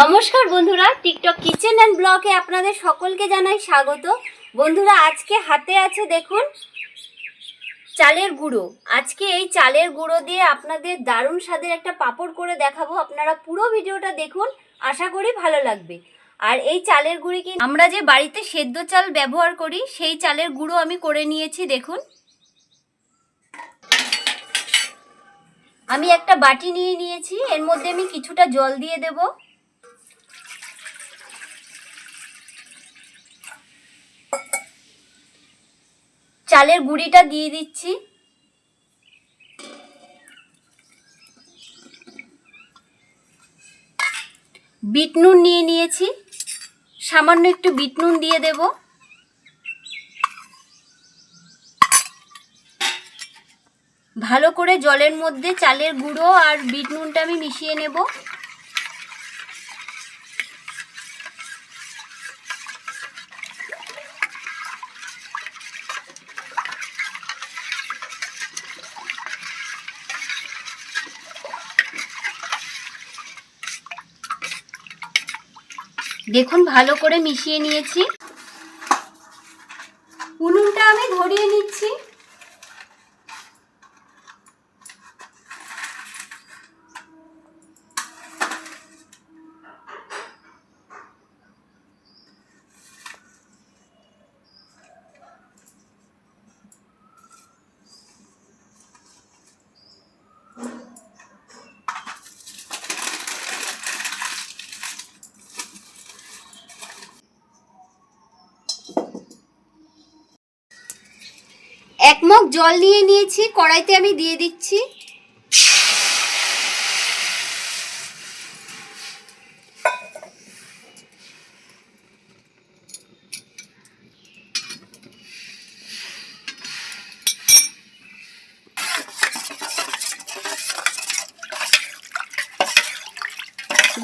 নমস্কার বন্ধুরা TikTok kitchen and ব্লগে আপনাদের সকলকে জানাই স্বাগত। বন্ধুরা, আজকে হাতে আছে দেখুন চালের গুঁড়ো। আজকে এই চালের গুঁড়ো দিয়ে আপনাদের দারুণ স্বাদের একটা পাপড় করে দেখাবো। আপনারা পুরো ভিডিওটা দেখুন, আশা করি ভালো লাগবে। আর এই চালের গুঁড়ি কি আমরা যে বাড়িতে সেদ্ধ চাল ব্যবহার করি, সেই চালের গুঁড়ো আমি করে নিয়েছি, দেখুন। আমি একটা বাটি নিয়ে নিয়েছি, এর মধ্যে আমি কিছুটা জল দিয়ে দেবো। চালের গুঁড়িটা দিয়ে দিচ্ছি। বিট নুন নিয়ে নিয়েছি। সামান্য একটু বিট নুন দিয়ে দেব। ভালো করে জলের মধ্যে চালের গুঁড়ো আর বিট নুনটা আমি মিশিয়ে নেব। দেখুন ভালো করে মিশিয়ে নিয়েছি উনুনটা আমি ধরিয়ে নিচ্ছি এক মগ জল নিয়ে নিয়েছি, কড়াইতে আমি দিয়ে দিচ্ছি।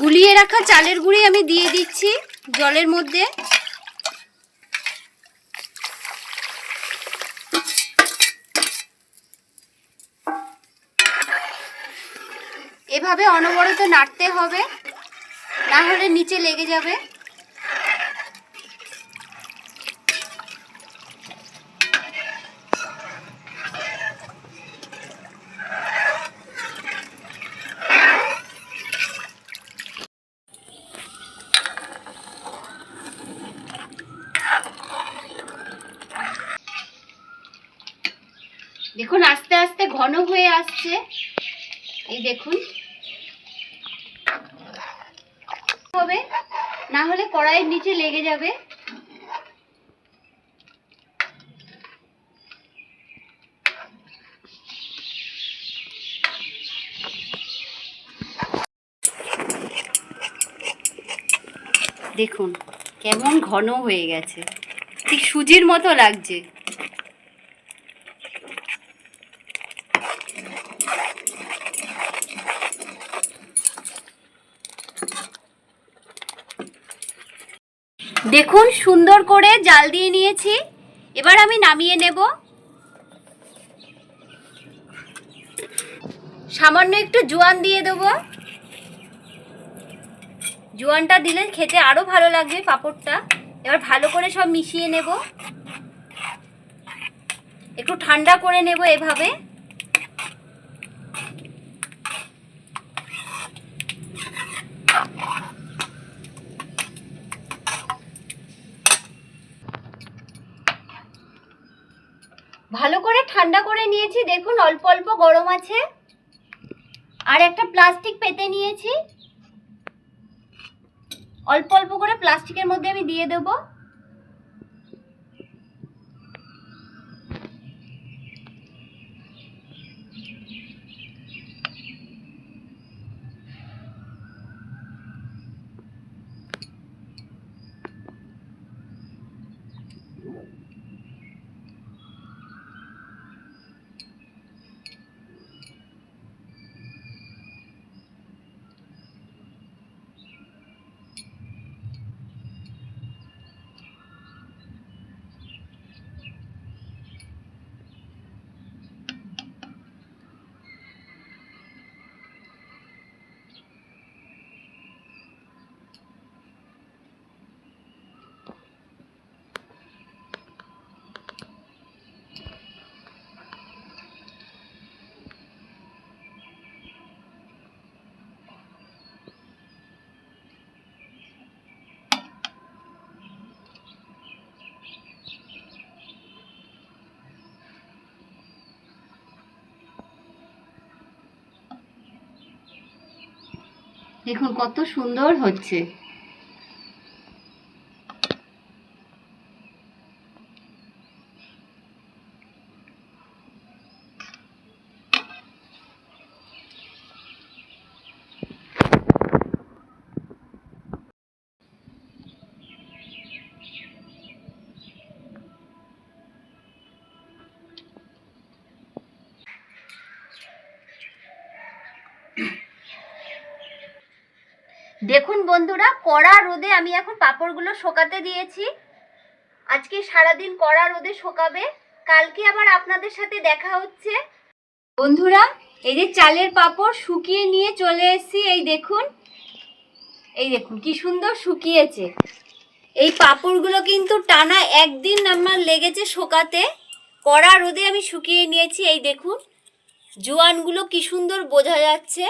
গুলিয়ে রাখা চালের গুঁড়ি আমি দিয়ে দিচ্ছি জলের মধ্যে। এভাবে অনবরত নাড়তে হবে। না হলে নিচে লেগে যাবে। দেখুন, আস্তে আস্তে ঘন হয়ে আসছে। এই দেখুন। হবে? না হলে কড়াইয়ের নিচে লেগে যাবে। দেখুন, কেমন ঘন হয়ে গেছে। ঠিক সুজির মতো লাগছে। দেখুন, সুন্দর করে জাল দিয়ে নিয়েছি। এবার আমি নামিয়ে নেব। সামান্য একটু জোয়ান দিয়ে দেবো। জোয়ানটা দিলে খেতে আরও ভালো লাগবে পাঁপড়টা। এবার ভালো করে সব মিশিয়ে নেব। একটু ঠান্ডা করে নেব এভাবে। ভালো করে ঠান্ডা করে নিয়েছি। দেখুন, অল্প অল্প গরম আছে। আর একটা প্লাস্টিক পেতে নিয়েছি। অল্প অল্প করে প্লাস্টিকের মধ্যে আমি দিয়ে দেব। দেখুন কত সুন্দর হচ্ছে। দেখুন বন্ধুরা, কড়া রোদে আমি এখন পাঁপড়গুলো শোকাতে দিয়েছি। আজকে সারাদিন কড়া রোদে শোকাবে। কালকে আবার আপনাদের সাথে দেখা হচ্ছে। বন্ধুরা, এই যে চালের পাঁপড় শুকিয়ে নিয়ে চলে এসেছি, এই দেখুন। এই দেখুন, কি সুন্দর শুকিয়েছে। এই পাঁপড়গুলো কিন্তু টানা একদিন আমার লেগেছে শোকাতে। কড়া রোদে আমি শুকিয়ে নিয়েছি, এই দেখুন। জোয়ানগুলো কি সুন্দর বোঝা যাচ্ছে।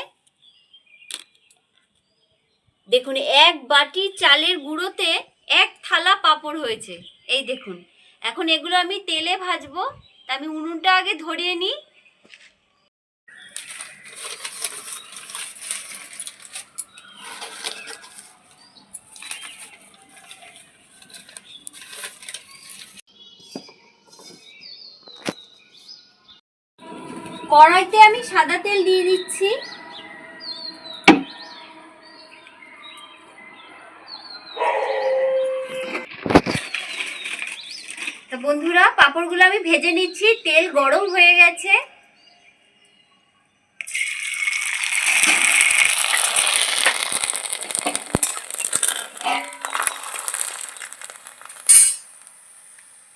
দেখুন, এক বাটি চালের গুঁড়োতে এক থালা পাঁপড় হয়েছে। এই দেখুন, এখন এগুলো আমি তেলে ভাজবো। তা আমি উনুনটা আগে ধরিয়ে নিই। কড়াইতে আমি সাদা তেল দিয়ে দিচ্ছি। বন্ধুরা, পাঁপড়গুলো আমি ভেজে নিচ্ছি, তেল গরম হয়ে গেছে।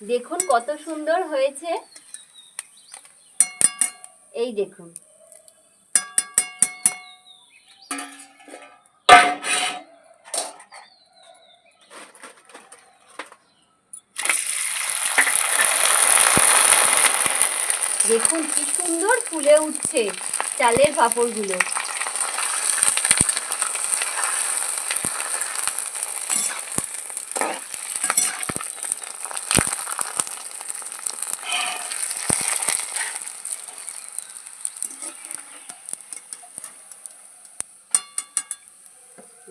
দেখুন কত সুন্দর হয়েছে। এই দেখুন। দেখুন কি সুন্দর ফুলে উঠছে চালের পাঁপড়গুলো।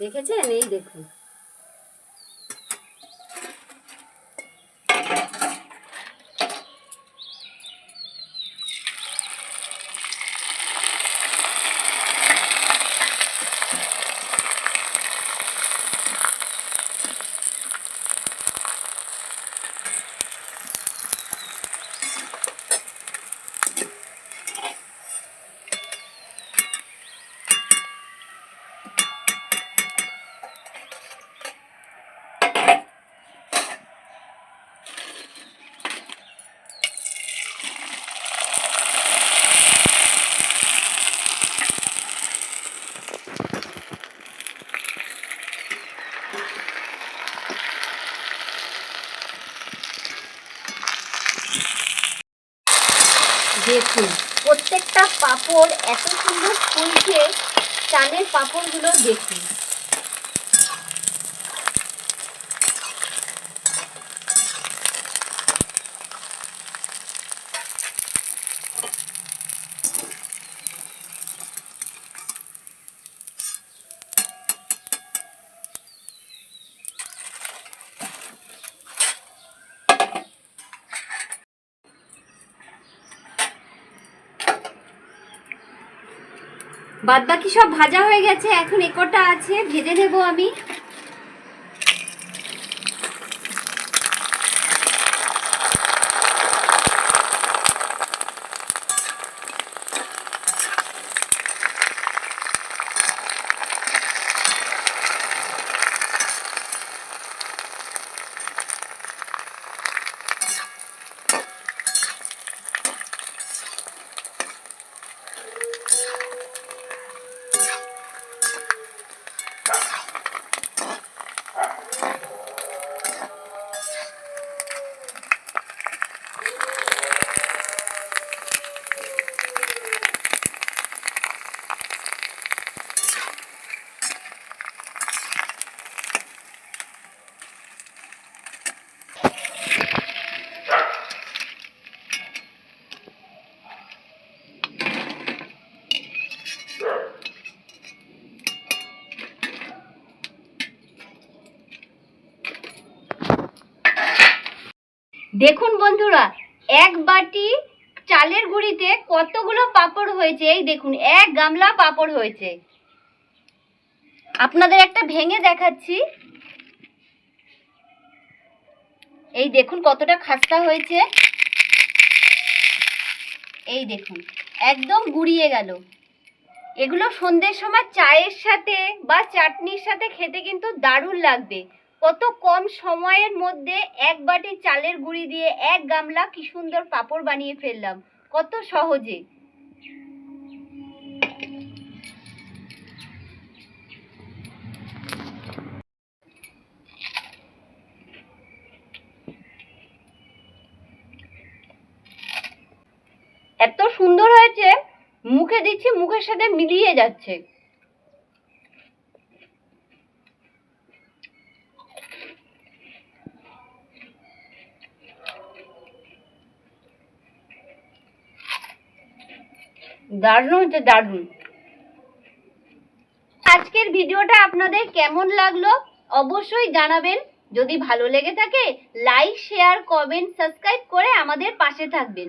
দেখেছেন? এই দেখুন। দেখুন প্রত্যেকটা পাপড় এত সুন্দর ফুলছে চালের পাপড়গুলো দেখুন। বাদ বাকি সব ভাজা হয়ে গেছে এখন একটা আছে ভেজে নেব আমি। দেখুন বন্ধুরা, এক বাটি চালের গুঁড়িতে কতগুলো পাপড় হয়েছে? এই দেখুন, এক গামলা পাপড় হয়েছে। আপনাদের একটা ভেঙে দেখাচ্ছি। এই দেখুন, কতটা খাস্তা হয়েছে। এই দেখুন, একদম গুড়িয়ে গেল। এগুলো সন্ধ্যের সময় চায়ের সাথে বা চাটনির সাথে খেতে কিন্তু দারুণ লাগবে। কত কম সময়ের মধ্যে এক বাটি চালের গুঁড়ি দিয়ে এক গামলা কি সুন্দর পাঁপড় বানিয়ে ফেললাম। কত সহজে। এত সুন্দর হয়েছে, মুখে দিচ্ছি, মুখের সাথে মিলিয়ে যাচ্ছে। দারুণ হচ্ছে দারুণ। আজকের ভিডিওটা আপনাদের কেমন লাগল অবশ্যই জানাবেন। যদি ভালো লেগে থাকে লাইক শেয়ার কমেন্ট সাবস্ক্রাইব করে আমাদের পাশে থাকবেন।